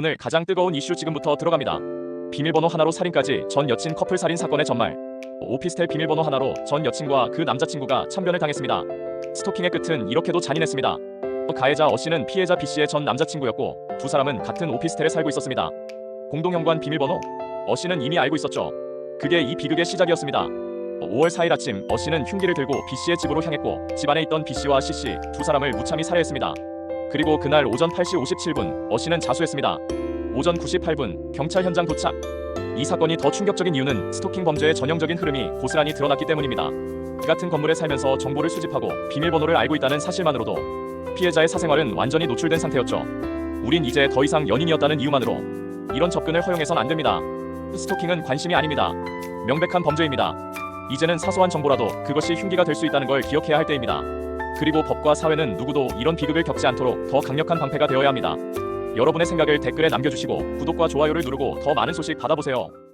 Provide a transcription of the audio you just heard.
오늘 가장 뜨거운 이슈 지금부터 들어갑니다. 비밀번호 하나로 살인까지 전 여친 커플 살인 사건의 전말. 오피스텔 비밀번호 하나로 전 여친과 그 남자친구가 참변을 당했습니다. 스토킹의 끝은 이렇게도 잔인했습니다. 가해자 어 씨는 피해자 B 씨의 전 남자친구였고 두 사람은 같은 오피스텔에 살고 있었습니다. 공동 현관 비밀번호 어 씨는 이미 알고 있었죠. 그게 이 비극의 시작이었습니다. 5월 4일 아침 어 씨는 흉기를 들고 B 씨의 집으로 향했고 집 안에 있던 B 씨와 C 씨 두 사람을 무참히 살해했습니다. 그리고 그날 오전 8시 57분 어 씨는 자수했습니다. 오전 98분 경찰 현장 도착. 이 사건이 더 충격적인 이유는 스토킹 범죄의 전형적인 흐름이 고스란히 드러났기 때문입니다. 이 같은 건물에 살면서 정보를 수집하고 비밀번호를 알고 있다는 사실만으로도 피해자의 사생활은 완전히 노출된 상태였죠. 우린 이제 더 이상 연인이었다는 이유만으로 이런 접근을 허용해선 안 됩니다. 스토킹은 관심이 아닙니다. 명백한 범죄입니다. 이제는 사소한 정보라도 그것이 흉기가 될 수 있다는 걸 기억해야 할 때입니다. 그리고 법과 사회는 누구도 이런 비극을 겪지 않도록 더 강력한 방패가 되어야 합니다. 여러분의 생각을 댓글에 남겨주시고 구독과 좋아요를 누르고 더 많은 소식 받아보세요.